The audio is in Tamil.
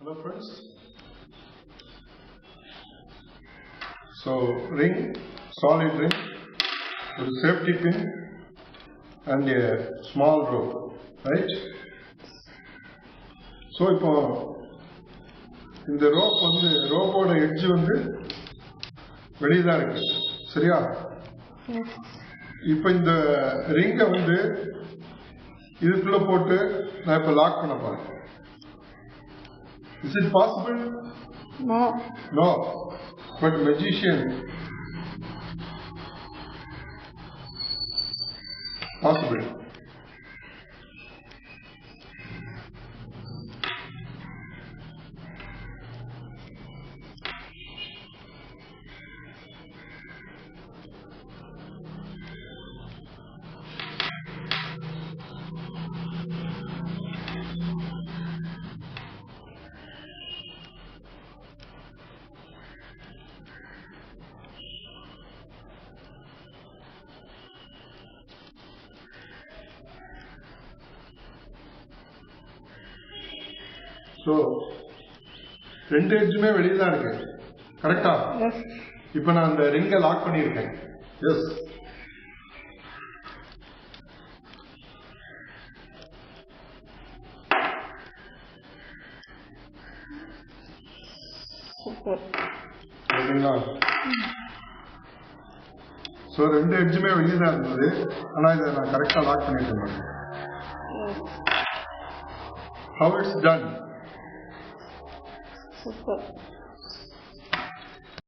Hello friends. So ring, solid ring, with safety pin and a small rope, right? So இப்போ இந்த ரோப் வந்து ரோப்போட எட்ஜ் வந்து வெளியே தான் இருக்கு சரியா இப்போ இந்த ரிங்கை வந்து இதுக்குள்ள போட்டு நான் இப்போ லாக் பண்ண போறேன் Is it possible? No. No. But magician. Possible. So ரெண்டு எட்ஜுமே வெளியே தான் இருக்கு கரெக்டா. இப்போ நான் அந்த ரிங்கை லாக் பண்ணியிருக்கேன். எஸ் ஸோ ரெண்டு எட்ஜுமே வெளியே தான் இருந்தது. ஆனால் இதை நான் கரெக்டாக லாக் பண்ணிட்டேன். Yes. How it's done Super